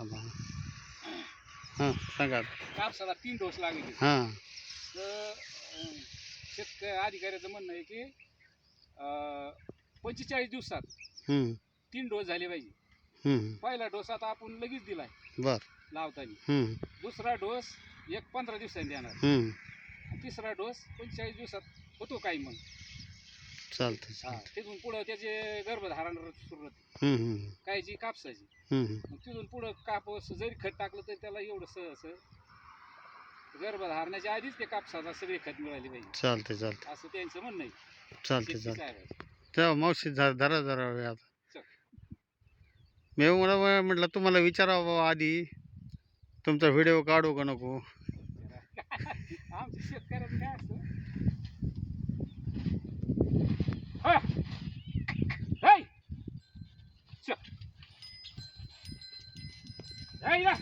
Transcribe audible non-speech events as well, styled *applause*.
हां सांगा. कापसाला तीन डोस लागले. हां. तर अधिकाऱ्याचं म्हणणं आहे की पंचेचाळीस दिवसात तीन डोस झाले पाहिजे. पहिला डोस आता आपण लगेच दिलाय बर. लावताना. दुसरा डोस एक पंधरा दिवसांनी देणार. तिसरा डोस पंचेचाळीस दिवसात होतो काही मग? चालतं हा चालतं तिथून पुढं त्याचे गर्भधारण सुरू होते हम्म, हम्म, कायची कापसाची. हम्म, मग तिथून पुढं कापूस जरी खत टाकलं तरी त्याला एवढं सहज गर्भधारणाच्या आधीच ते कापसाला सगळे खत मिळाली पाहिजे चालतं चालतं असं त्यांचं म्हणणं आहे. चालतं शेती चालतं साहेबाचं. तेव्हा मावशी धरा धरा धरा वेळ आता. चल. मी मला म्हटलं तुम्हाला विचारावं बाबा आधी. तुमचा व्हिडिओ काढू का नको? *laughs* आमच्या शेतकऱ्याचं काय असतं? જય